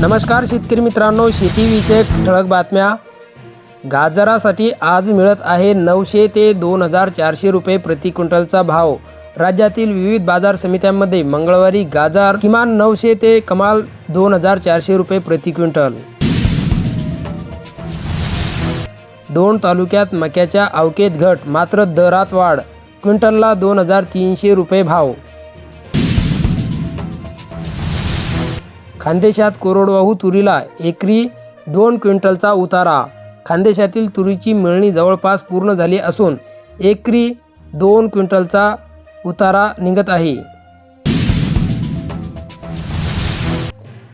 नमस्कार शेतकरी मित्रांनो शेतीविषयक ठळक बातम्या. गाजरासाठी आज मिळत आहे नऊशे ते दोन हजार चारशे रुपये प्रति क्विंटलचा भाव. राज्यातील विविध बाजार समित्यांमध्ये मंगळवारी गाजर किमान नऊशे ते कमाल दोन हजार चारशे रुपये प्रति क्विंटल. दोन तालुक्यात मक्याच्या अवकेत घट मात्र दरात वाढ. क्विंटलला दोन हजार तीनशे रुपये भाव. खानदेशात कोरडवाहू तुरीला एकरी दोन क्विंटलचा उतारा. खानदेशातील तुरीची मिळणी जवळपास पूर्ण झाली असून एकरी दोन क्विंटलचा उतारा निघत आहे.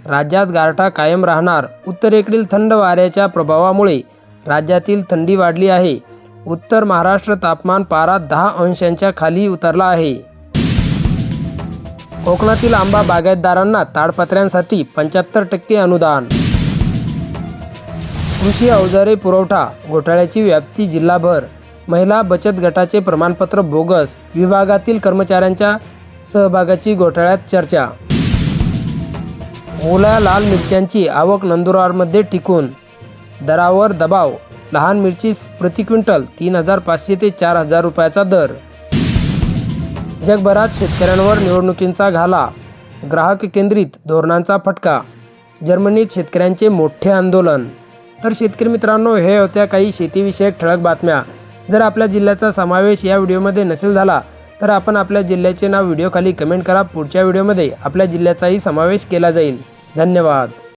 राज्यात गारठा कायम राहणार. उत्तरेकडील थंड वाऱ्याच्या प्रभावामुळे राज्यातील थंडी वाढली आहे. उत्तर महाराष्ट्र तापमान पारा दहा अंशांच्या खाली उतरला आहे. कोकणातील आंबा बागायतदारांना ताडपत्र्यांसाठी पंच्याहत्तर टक्के अनुदान. कृषी अवजारे पुरवठा घोटाळ्याची व्याप्ती जिल्हाभर. महिला बचत गटाचे प्रमाणपत्र बोगस विभागातील कर्मचाऱ्यांच्या सहभागाची घोटाळ्यात चर्चा. ओल्या लाल मिरच्यांची आवक नंदुरबारमध्ये टिकून. दरावर दबाव लहान मिरची प्रति क्विंटल तीन हजार पाचशे ते चार हजार रुपयाचा दर. जगभरात शेतकऱ्यांवर निवडणुकींचा घाला. ग्राहक केंद्रित धोरणांचा फटका. जर्मनीत शेतकऱ्यांचे मोठे आंदोलन. तर शेतकरी मित्रांनो हे होत्या काही शेतीविषयक ठळक बातम्या. जर आपल्या जिल्ह्याचा समावेश या व्हिडिओमध्ये नसेल झाला तर आपण आपल्या जिल्ह्याचे नाव व्हिडिओखाली कमेंट करा. पुढच्या व्हिडिओमध्ये आपल्या जिल्ह्याचाही समावेश केला जाईल. धन्यवाद.